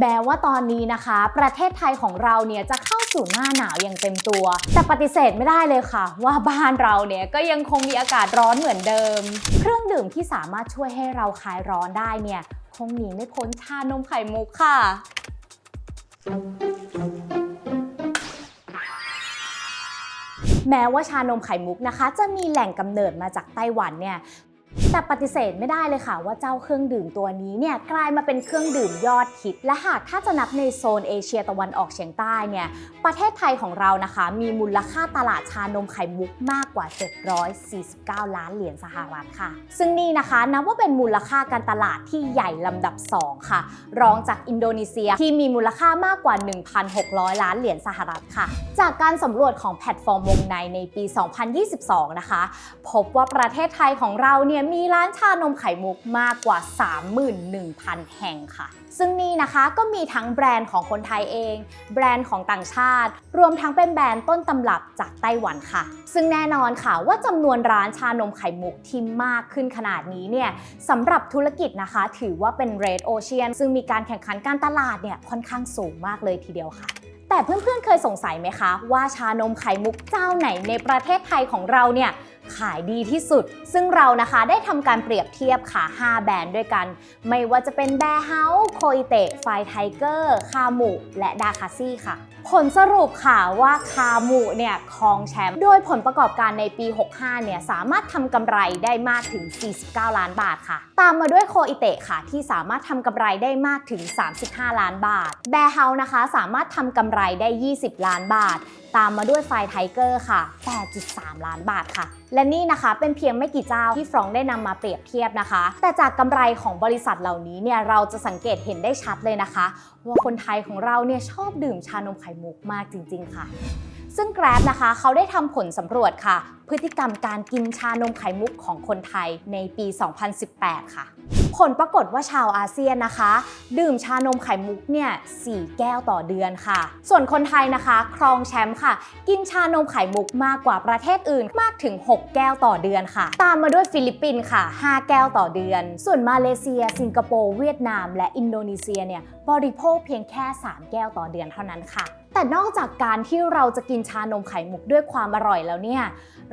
แม้ว่าตอนนี้นะคะ ประเทศไทยของเราเนี่ยจะเข้าสู่หน้าหนาวอย่างเต็มตัว แต่ปฏิเสธไม่ได้เลยค่ะ ว่าบ้านเราเนี่ยก็ยังคงมีอากาศร้อนเหมือนเดิม เครื่องดื่มที่สามารถช่วยให้เราคลายร้อนได้เนี่ยคงหนีไม่พ้นชานมไข่มุกค่ะแม้ว่าชานมไข่มุกนะคะ จะมีแหล่งกำเนิดมาจากไต้หวันเนี่ย แต่ปฏิเสธไม่ได้เลยค่ะว่าเจ้าเครื่องดื่มตัวนี้เนี่ยกลายมาเป็นเครื่องดื่มยอดฮิต และหากถ้าจะนับในโซนเอเชียตะวันออกเฉียงใต้เนี่ยประเทศไทยของเรานะคะ มีมูลค่าตลาดชานมไข่มุกมากกว่า 749 ล้านเหรียญสหรัฐค่ะ ซึ่งนี่นะคะนับว่าเป็นมูลค่าการตลาดที่ใหญ่ลำดับ 2 ค่ะ รองจากอินโดนีเซียที่มีมูลค่ามากกว่า 1,600 ล้านเหรียญสหรัฐค่ะ จากการสำรวจของแพลตฟอร์มวงในในปี 2022 นะคะ พบว่าประเทศไทยของเราเนี่ยมีร้านชานมไข่มุกมากกว่า 31,000 แห่งค่ะ ซึ่งนี่นะคะก็มีทั้งแบรนด์ของคนไทยเอง แบรนด์ของต่างชาติ รวมทั้งเป็นแบรนด์ต้นตำรับจากไต้หวันค่ะ ซึ่งแน่นอนค่ะว่าจำนวนร้านชานมไข่มุกที่มากขึ้นขนาดนี้เนี่ยสำหรับธุรกิจนะคะ ถือว่าเป็น Red Ocean ซึ่งมีการแข่งขันการตลาดเนี่ยค่อนข้างสูงมากเลยทีเดียวค่ะแต่เพื่อนๆ เคยสงสัยไหมคะ ว่าชานมไข่มุกเจ้าไหนในประเทศไทยของเราเนี่ยขายดีที่สุด ซึ่งเรานะคะได้ทำการเปรียบเทียบค่ะ 5 แบรนด์ด้วยกัน ไม่ว่าจะเป็นแบร์เฮาส์โคอิเตะไฟไทเกอร์คาหมูและดาคาซี่ค่ะ ผลสรุปค่ะว่าคาหมูเนี่ยครองแชมป์โดยผลประกอบการในปี 65 เนี่ยสามารถทำกำไรได้มากถึง 49 ล้านบาทค่ะ ตามมาด้วยโคอิเตะค่ะ ที่สามารถทำกำไรได้มากถึง 35 ล้านบาท แบร์เฮาส์นะคะสามารถทำกำไรได้ 20 ล้านบาท ตามมาด้วยไฟไทเกอร์ค่ะ 8.3 ล้านบาทค่ะและนี่นะคะเป็นเพียงไม่กี่เจ้าที่ฟรองได้นำมาเปรียบเทียบนะคะ แต่จากกำไรของบริษัทเหล่านี้เนี่ยเราจะสังเกตเห็นได้ชัดเลยนะคะ ว่าคนไทยของเราเนี่ยชอบดื่มชานมไข่มุกมากจริง ๆ ค่ะซึ่ง Grab นะคะเขาได้ทำผลสำรวจค่ะ พฤติกรรมการกินชานมไข่มุกของคนไทยในปี 2018 ค่ะ ผลปรากฏว่าชาวอาเซียนนะคะ ดื่มชานมไข่มุกเนี่ย4แก้วต่อเดือนค่ะ ส่วนคนไทยนะคะ ครองแชมป์ค่ะ กินชานมไข่มุกมากกว่าประเทศอื่นมากถึง 6 แก้วต่อเดือนค่ะ ตามมาด้วยฟิลิปปินส์ค่ะ 5 แก้วต่อเดือน ส่วนมาเลเซีย สิงคโปร์เวียดนาม และอินโดนีเซียเนี่ยบริโภคเพียงแค่ 3 แก้วต่อเดือนเท่านั้นค่ะ แต่นอกจากการที่เราจะกินชานมไข่มุกด้วยความอร่อยแล้วเนี่ย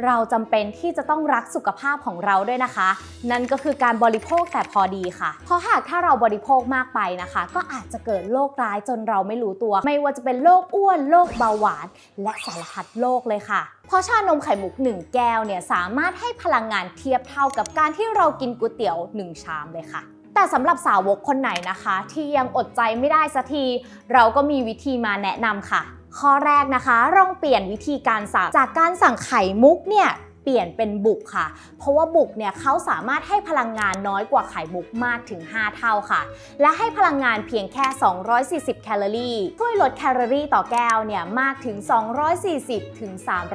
เราจำเป็นที่จะต้องรักสุขภาพของเราด้วยนะคะ นั่นก็คือการบริโภคแต่พอดีค่ะ เพราะหากถ้าเราบริโภคมากไปนะคะ ก็อาจจะเกิดโรคร้ายจนเราไม่รู้ตัว ไม่ว่าจะเป็นโรคอ้วนโรคเบาหวาน และสารพัดโรคเลยค่ะ เพราะชานมไข่มุก 1 แก้วเนี่ยสามารถให้พลังงานเทียบเท่ากับการที่เรากินก๋วยเตี๋ยว 1 ชามเลยค่ะ แต่สำหรับสาวกคนไหนนะคะ ที่ยังอดใจไม่ได้สักที เราก็มีวิธีมาแนะนำค่ะ ข้อแรกนะคะลองเปลี่ยนวิธีการสั่งจากการสั่งไข่มุกเนี่ย เปลี่ยนเป็นบุกค่ะ เพราะว่าบุกเนี่ยเขาสามารถให้พลังงานน้อยกว่าไข่มุกมากถึง 5 เท่าค่ะ และให้พลังงานเพียงแค่ 240 แคลอรี่ ช่วยลดแคลอรี่ต่อแก้วเนี่ยมากถึง 240 ถึง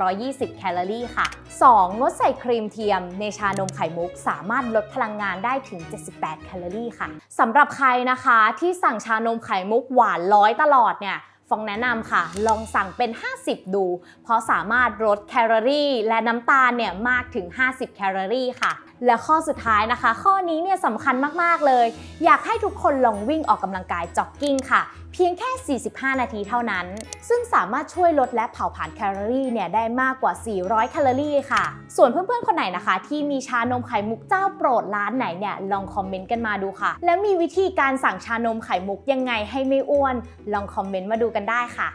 320 แคลอรี่ค่ะ 2. งดใส่ครีมเทียมในชานมไข่มุก สามารถลดพลังงานได้ถึง 78 แคลอรี่ค่ะสำหรับใครนะคะที่สั่งชานมไข่มุกหวานร้อยตลอดเนี่ย ฟองแนะนำค่ะ ลองสั่งเป็น 50 ดู เพราะสามารถลดแคลอรี่ และน้ำตาลเนี่ยมากถึง 50 แคลอรี่ค่ะและข้อสุดท้ายนะคะ ข้อนี้เนี่ยสำคัญมากๆเลย อยากให้ทุกคนลองวิ่งออกกำลังกายจ็อกกิ้งค่ะ เพียงแค่ 45 นาทีเท่านั้น ซึ่งสามารถช่วยลดและเผาผลาญแคลอรี่เนี่ยได้มากกว่า 400 แคลอรี่ค่ะ ส่วนเพื่อนๆ คนไหนนะคะ ที่มีชานมไข่มุกเจ้าโปรดร้านไหนเนี่ยลองคอมเมนต์กันมาดูค่ะ แล้วมีวิธีการสั่งชานมไข่มุกยังไงให้ไม่อ้วน ลองคอมเมนต์มาดูกันได้ค่ะ